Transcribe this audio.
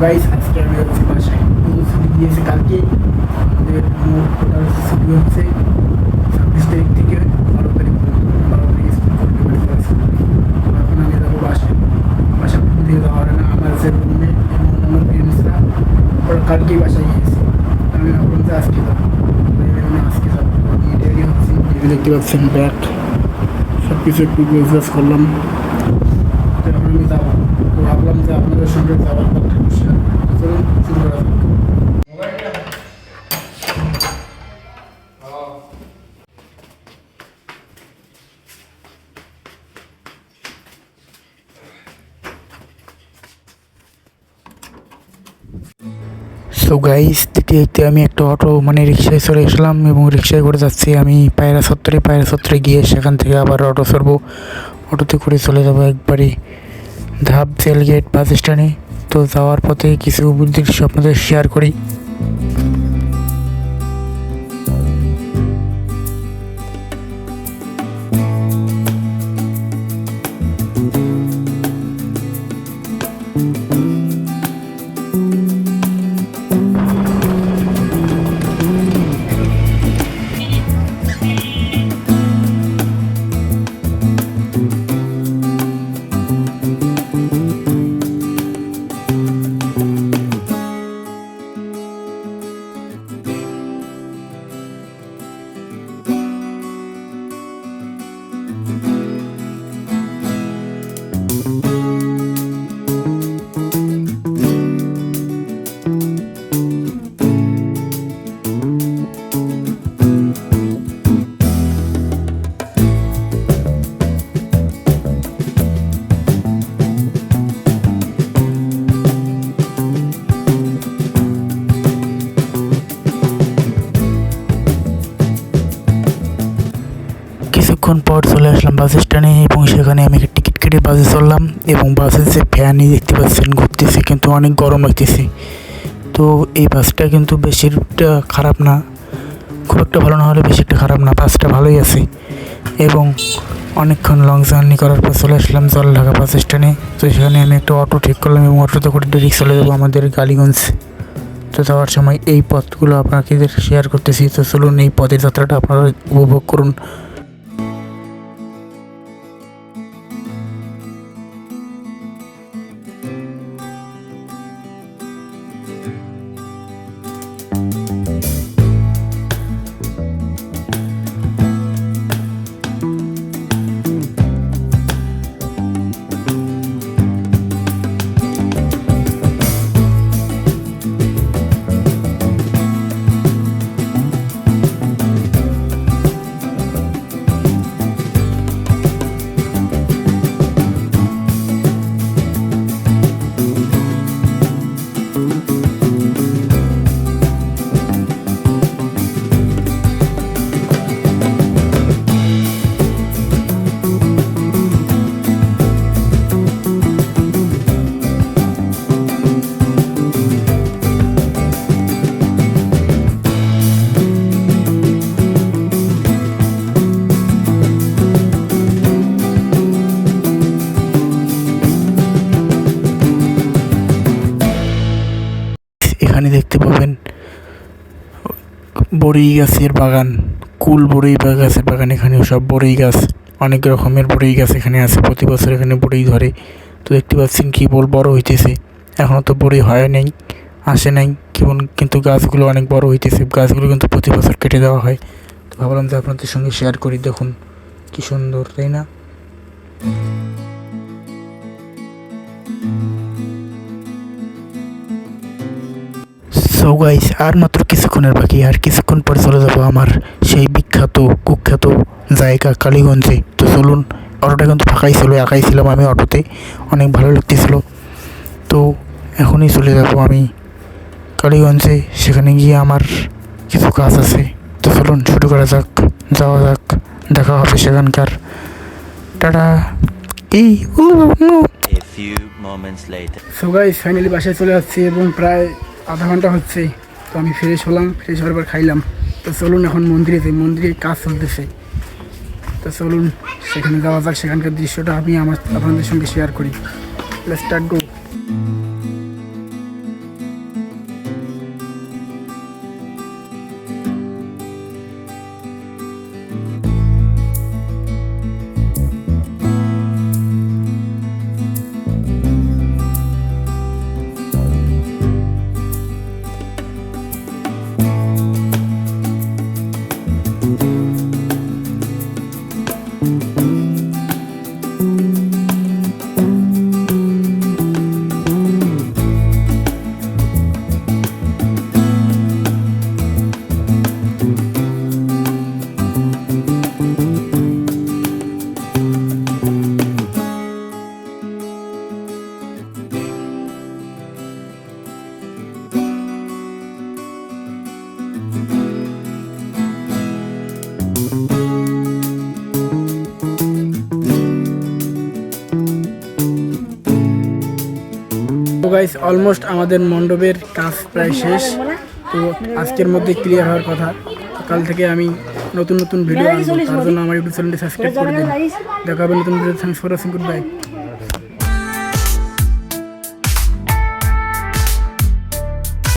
Guys আজকে আমি হচ্ছে বাসায় তো ছুটি দিয়েছে কালকে আমাদের টোটাল ছুটি হচ্ছে ছাব্বিশ তারিখ থেকে বারো তারিখ বারো তারিখ স্কুল করতে তো এখন আমি যাব বাসায় বাসা দিয়ে যাওয়া হয় না আমার যে রুমমেট এবং আমার ফ্রেন্ডসরা ওরা কালকেই বাসায় গিয়েছে আমি ভাবলাম যে আজকে যাব আজকে যাব রেডি হচ্ছি দেখতে পাচ্ছেন ব্যাগ সব কিছু একটু করলাম তো এখন আমি যাব তো ভাবলাম যে আপনাদের সঙ্গে যাওয়ার কথা সো গাইস দেখতে দেখতে আমি একটা অটো মানে রিক্সায় চলে এসলাম এবং রিক্সায় করে যাচ্ছি। আমি পায়রা সত্তরে পায়রা সত্তরে গিয়ে সেখান থেকে আবার অটো চড়বো অটোতে করে চলে যাব একবারই ধাপ জেল গেট বাস স্ট্যান্ডে তো যাওয়ার পথে কিছু দৃশ্য আপনাদের শেয়ার করি। কিছুক্ষণ পর চলে আসলাম বাস স্ট্যান্ডে এবং সেখানে আমি টিকিট কেটে বাসে চললাম এবং বাসের যে ফ্যানই দেখতে পাচ্ছেন, ঘুরতেছে কিন্তু অনেক গরম লাগতেছে। তো এই বাসটা কিন্তু বেশিটা খারাপ না, খুব একটা ভালো না হলে বেশি একটা খারাপ না, বাসটা ভালোই আছে। এবং অনেকক্ষণ লং জার্নি করার পর চলে আসলাম জলঢাকা বাস স্ট্যান্ডে। তো সেখানে আমি একটা অটো ঠিক করলাম এবং অটোতে করে ডিরেক্ট চলে যাব আমাদের গালিগঞ্জ। তো যাওয়ার সময় এই পথগুলো আপনাকে শেয়ার করতেছি। তো চলুন এই পথের যাত্রাটা আপনারা উপভোগ করুন। এখানে বড়ই গাছের বাগান, কুল বড়ই গাছের বাগান এখানেও সব বড়ই গাছ। অনেক রকমের বড়ই গাছ এখানে আছে, প্রতি বছর এখানে বড়ই ধরে। তো দেখতে পাচ্ছেন কি বল, বড় হইতেছে। এখনও তো বড়ই হয় নাই, আসে নাই। কেমন কিন্তু গাছগুলো অনেক বড় হইতেছে। গাছগুলো কিন্তু প্রতি বছর কেটে দেওয়া হয়। তো ভাবলাম যে আপনাদের সঙ্গে শেয়ার করি, দেখুন কী সুন্দর, তাই না? সো গাইস আর মাত্র কিছুক্ষণের বাকি আর কিছুক্ষণ পরে চলে যাব আমার সেই বিখ্যাত কুখ্যাত জায়গা কালীগঞ্জে। তো চলুন অটোটা কিন্তু ফাঁকাই ছিল একাই ছিলাম আমি অটোতে। অনেক ভালো লাগতেছিল। তো এখনই চলে যাব আমি কালীগঞ্জে সেখানে গিয়ে আমার কিছু কাজ আছে। তো চলুন শুরু করা যাক যাওয়া যাক দেখা হবে সেখানকার। টাটা। এই. সো গাইস ফাইনালি বাসায় চলে যাচ্ছি এবং প্রায় আধা ঘণ্টা হচ্ছে, তো আমি ফ্রেশ হলাম ফ্রেশ হওয়ার পর খাইলাম। তো চলুন এখন মন্দিরে যাই মন্দিরে কাজ চলতেছে। তো চলুন, সেখানে যাওয়া যাক, সেখানকার দৃশ্যটা আমি আমার আপনাদের সঙ্গে শেয়ার করি। স্টার্ট গো গাইস অলমোস্ট আমাদের মণ্ডপের কাজ প্রায় শেষ। তো আজকের মধ্যে ক্লিয়ার হওয়ার কথা। কাল থেকে আমি নতুন নতুন ভিডিও আনব তার জন্য আমার ইউটিউব চ্যানেলটি সাবস্ক্রাইব করে দিন। দেখা হবে নতুন video thanks for watching good bye